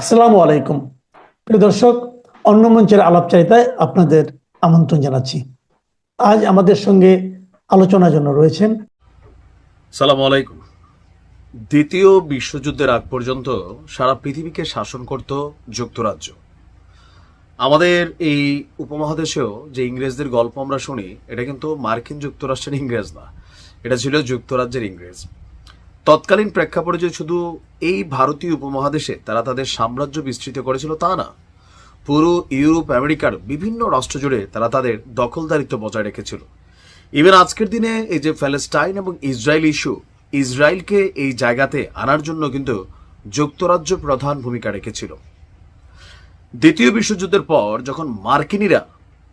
আসসালামু আলাইকুম। প্রিয় দর্শক, অন্য মঞ্চের আলাপচারিতায় আপনাদের আমন্ত্রণ জানাচ্ছি। আজ আমাদের সঙ্গে আলোচনার জন্য রয়েছেন। সালাম আলাইকুম। দ্বিতীয় বিশ্বযুদ্ধের আগ পর্যন্ত সারা পৃথিবীকে শাসন করত যুক্তরাজ্য। আমাদের এই উপমহাদেশেও যে ইংরেজদের গল্প আমরা শুনি, এটা কিন্তু মার্কিন যুক্তরাষ্ট্রের ইংরেজ না, এটা ছিল যুক্তরাজ্যের ইংরেজ। তৎকালীন প্রেক্ষাপটে যে শুধু এই ভারতীয় উপমহাদেশে তারা তাদের সাম্রাজ্য বিস্তৃত করেছিল তা না, পুরো ইউরোপ, আমেরিকার বিভিন্ন রাষ্ট্র জুড়ে তারা তাদের দখলদারিত্ব বজায় রেখেছিল। ইভেন আজকের দিনে এই যে প্যালেস্টাইন এবং ইসরায়েল ইস্যু, ইসরায়েলকে এই জায়গাতে আনার জন্য কিন্তু যুক্তরাজ্য প্রধান ভূমিকা রেখেছিল। দ্বিতীয় বিশ্বযুদ্ধের পর যখন মার্কিনীরা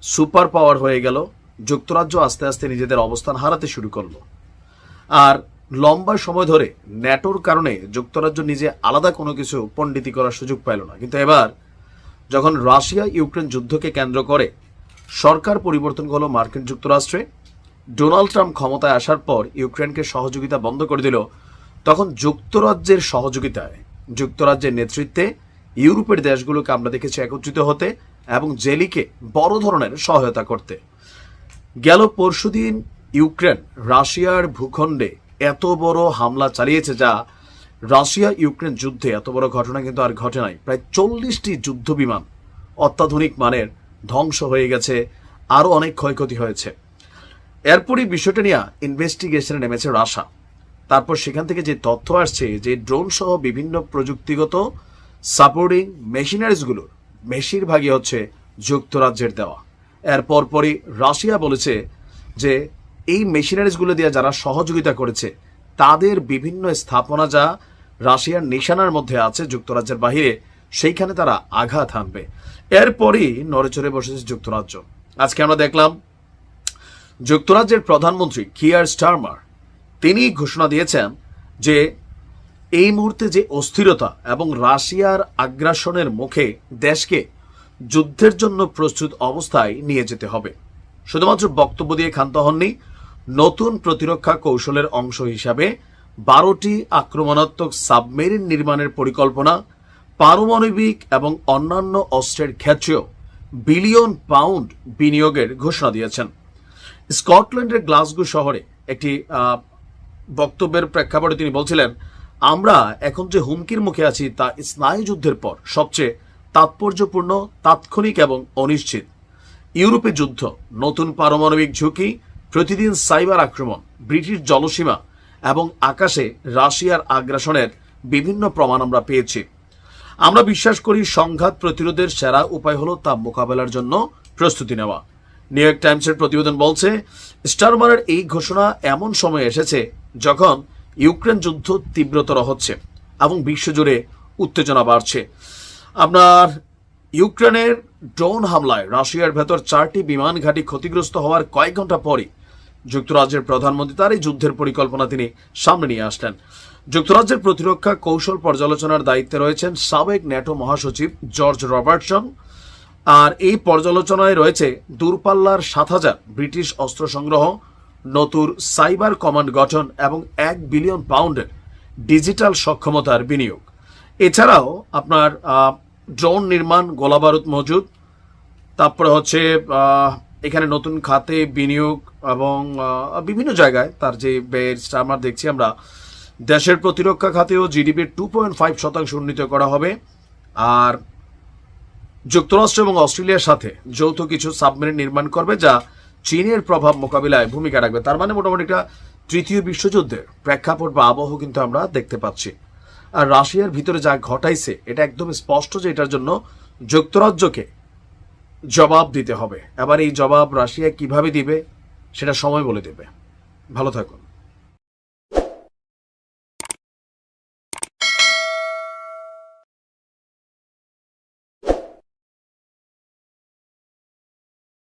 সুপার পাওয়ার হয়ে গেল, যুক্তরাজ্য আস্তে আস্তে নিজেদের অবস্থান হারাতে শুরু করল। আর লম্বা সময় ধরে ন্যাটোর কারণে যুক্তরাজ্য নিজে আলাদা কোনো কিছু পণ্ডিতি করার সুযোগ পাইল না। কিন্তু এবার, যখন রাশিয়া ইউক্রেন যুদ্ধকে কেন্দ্র করে সরকার পরিবর্তন হলো মার্কিন যুক্তরাষ্ট্রে, ডোনাল্ড ট্রাম্প ক্ষমতায় আসার পর ইউক্রেনকে সহযোগিতা বন্ধ করে দিল। তখন যুক্তরাজ্যের সহযোগিতায়, যুক্তরাজ্যের নেতৃত্বে ইউরোপের দেশগুলোকে আমরা দেখেছি একত্রিত হতে এবং জেলিকে বড় ধরনের সহায়তা করতে। গেল পরশুদিন ইউক্রেন রাশিয়ার ভূখণ্ডে এত বড় হামলা চালিয়েছে যা রাশিয়া ইউক্রেন যুদ্ধে এত বড় ঘটনা কিন্তু আর ঘটে নাই। প্রায় চল্লিশটি যুদ্ধ বিমান অত্যাধুনিক মানের ধ্বংস হয়ে গেছে, আরও অনেক ক্ষয়ক্ষতি হয়েছে। এরপরই বিষয়টা নিয়ে ইনভেস্টিগেশনে নেমেছে রাশা। তারপর সেখান থেকে যে তথ্য আসছে যে ড্রোন সহ বিভিন্ন প্রযুক্তিগত সাপোর্টিং মেশিনারিজগুলোর বেশিরভাগই হচ্ছে যুক্তরাজ্যের দেওয়া। এর পরপরই রাশিয়া বলেছে যে এই মেশিনারিজগুলো দিয়ে যারা সহযোগিতা করেছে, তাদের বিভিন্ন স্থাপনা যা রাশিয়ার নিশানার মধ্যে আছে যুক্তরাজ্যের বাহিরে, সেইখানে তারা আঘাত হানবে। এরপরই নড়েচড়ে বসেছে যুক্তরাজ্য। আজকে আমরা দেখলাম, যুক্তরাজ্যের প্রধানমন্ত্রী কিয়ার স্টারমার, তিনি ঘোষণা দিয়েছেন যে এই মুহূর্তে যে অস্থিরতা এবং রাশিয়ার আগ্রাসনের মুখে দেশকে যুদ্ধের জন্য প্রস্তুত অবস্থায় নিয়ে যেতে হবে। শুধুমাত্র বক্তব্য দিয়ে ক্ষান্ত হননি নতুন প্রতিরক্ষা কৌশলের অংশ হিসাবে বারোটি আক্রমণাত্মক সাবমেরিন নির্মাণের পরিকল্পনা, পারমাণবিক এবং অন্যান্য অস্ত্রের ক্ষেত্রেও বিলিয়ন পাউন্ড বিনিয়োগের ঘোষণা দিয়েছেন। স্কটল্যান্ডের গ্লাসগো শহরে একটি বক্তব্যের প্রেক্ষাপটে তিনি বলছিলেন, আমরা এখন যে হুমকির মুখে আছি তা স্নায়ুযুদ্ধের পর সবচেয়ে তাৎপর্যপূর্ণ, তাৎক্ষণিক এবং অনিশ্চিত। ইউরোপে যুদ্ধ, নতুন পারমাণবিক ঝুঁকি প্রতিদিন সাইবার আক্রমণ, ব্রিটিশ জলসীমা এবং আকাশে রাশিয়ার আগ্রাসনের বিভিন্ন প্রমাণ আমরা পেয়েছি। আমরা বিশ্বাস করি সংঘাত প্রতিরোধের সেরা উপায় হলো তা মোকাবেলার জন্য প্রস্তুতি নেওয়া। নিউ ইয়র্ক টাইমসের প্রতিবেদন বলছে, স্টারমারের এই ঘোষণা এমন সময় এসেছে যখন ইউক্রেন যুদ্ধ তীব্রতর হচ্ছে এবং বিশ্বজুড়ে উত্তেজনা বাড়ছে। আপনার ইউক্রেনের ড্রোন হামলায় রাশিয়ার ভেতর চারটি বিমান ঘাঁটি ক্ষতিগ্রস্ত হওয়ার কয়েক ঘণ্টা পরই যুক্তরাজ্যের প্রধানমন্ত্রী তার এই যুদ্ধের পরিকল্পনা তিনি সামনে নিয়ে আসলেন। যুক্তরাজ্যের প্রতিরক্ষা কৌশল পর্যালোচনার দায়িত্বে রয়েছেন সাবেক ন্যাটো মহাসচিব জর্জ রবার্টসন। আর এই পর্যালোচনায় রয়েছে দূরপাল্লার সাত হাজার ব্রিটিশ অস্ত্র সংগ্রহ, নতুন সাইবার কমান্ড গঠন এবং এক বিলিয়ন পাউন্ডের ডিজিটাল সক্ষমতার বিনিয়োগ। এছাড়াও আপনার ড্রোন নির্মাণ, গোলাবারুদ মজুদ। তারপরে হচ্ছে এখানে নতুন খাতে বিনিয়োগ এবং বিভিন্ন জায়গায় তার যে ব্যয়ের আমরা দেখছি আমরা, দেশের প্রতিরক্ষা খাতেও জিডিপির টু পয়েন্ট ফাইভ শতাংশ উন্নীত করা হবে। আর যুক্তরাষ্ট্র এবং অস্ট্রেলিয়ার সাথে যৌথ কিছু সাবমেরিন নির্মাণ করবে যা চীনের প্রভাব মোকাবিলায় ভূমিকা রাখবে। তার মানে মোটামুটি একটা তৃতীয় বিশ্বযুদ্ধের প্রেক্ষাপট বা আবহ কিন্তু আমরা দেখতে পাচ্ছি। আর রাশিয়ার ভিতরে যা ঘটাইছে, এটা একদম স্পষ্ট যে এটার জন্য যুক্তরাজ্যকে জবাব দিতে হবে। এবার এই জবাব রাশিয়া কীভাবে দিবে, সেটা সময় বলে দেবে। ভালো থাকুন।